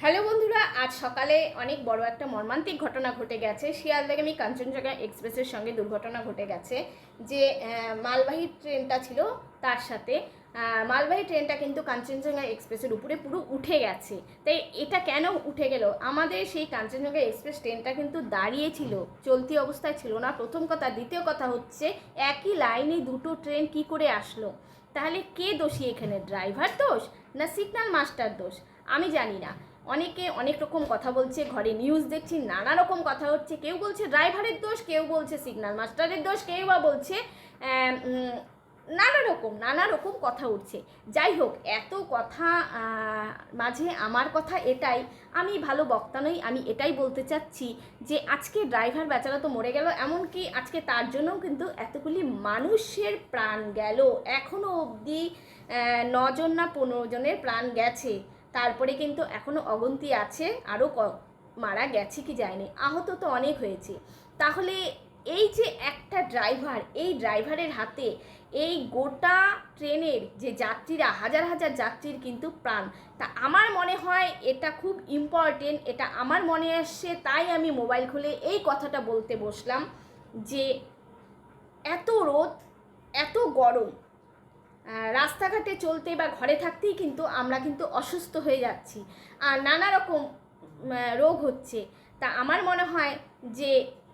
Hello বন্ধুরা, আজ সকালে অনেক বড় একটা মর্মান্তিক ঘটনা ঘটে গেছে। শিয়ালদাগামী কাঞ্চনজঙ্ঘা এক্সপ্রেসের সঙ্গে দুর্ঘটনা ঘটে গেছে, যে মালবাহী ট্রেনটা ছিল তার সাথে। মালবাহী ট্রেনটা কিন্তু কাঞ্চনজঙ্ঘা এক্সপ্রেসের উপরে পুরো উঠে গেছে। তাই এটা কেন উঠে গেল? আমাদের সেই কাঞ্চনজঙ্ঘা এক্সপ্রেস ট্রেনটা কিন্তু দাঁড়িয়ে ছিল, চলতি অবস্থায় ছিল না। প্রথম কথা, দ্বিতীয় কথা হচ্ছে, একই লাইনে দুটো ট্রেন কি করে আসলো? তাহলে কে দোষী এখানে? ড্রাইভার দোষ না সিগন্যাল মাস্টার দোষ? আমি জানি না। অনেকে অনেক রকম কথা বলছে, ঘরে নিউজ দেখছি, নানা রকম কথা হচ্ছে, কেউ বলছে ড্রাইভারের দোষ, কেউ বলছে সিগন্যাল মাস্টারের দোষ, কেউ বা বলছে নানা রকম নানা রকম কথা উঠছে। যাই হোক, এত কথা মাঝে আমার কথা এটাই, আমি ভালো বক্তা নই, আমি এটাই বলতে চাচ্ছি যে আজকে ড্রাইভার বেচারা তো মরে গেল, এমনকি আজকে তার জন্যও কিন্তু এতগুলি মানুষের প্রাণ গেল। এখনও অবধি নজন না পনেরো জনের প্রাণ গেছে। তারপরে কিন্তু এখনও অগন্তি আছে, আরও ক, মারা গেছে কি যায়নি, আহত তো অনেক হয়েছে। তাহলে এই যে একটা ড্রাইভার, এই ড্রাইভারের হাতে এই গোটা ট্রেনের যে যাত্রীরা, হাজার হাজার যাত্রীর কিন্তু প্রাণ, তা আমার মনে হয় এটা খুব ইম্পর্টেন্ট এটা আমার মনে আসছে, তাই আমি মোবাইল খুলে এই কথাটা বলতে বসলাম যে এত রোদ, এত গরম রাস্তাঘাটে চলতে বা ঘরে থাকতেই কিন্তু আমরা কিন্তু অসুস্থ হয়ে যাচ্ছি। আর নানা রকম রোগ হচ্ছে। তা আমার মনে হয় যে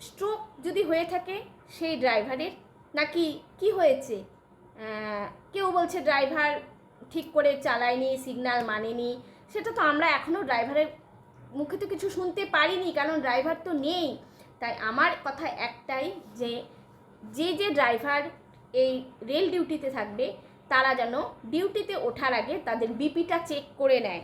স্ট্রোক যদি হয়ে থাকে, সেই ড্রাইভারের নাকি কি হয়েছে? কেউ বলছে ড্রাইভার ঠিক করে চালায়নি সিগন্যাল মানেনি। সেটা তো আমরা এখনও ড্রাইভারের মুখে তো কিছু শুনতে পারিনি, কারণ ড্রাইভার তো নেই। তাই আমার কথা একটাই যে যে যে ড্রাইভার এই রেল ডিউটিতে থাকবে তারা যেন ডিউটিতে ওঠার আগে তাদের বিপিটা চেক করে নেয়।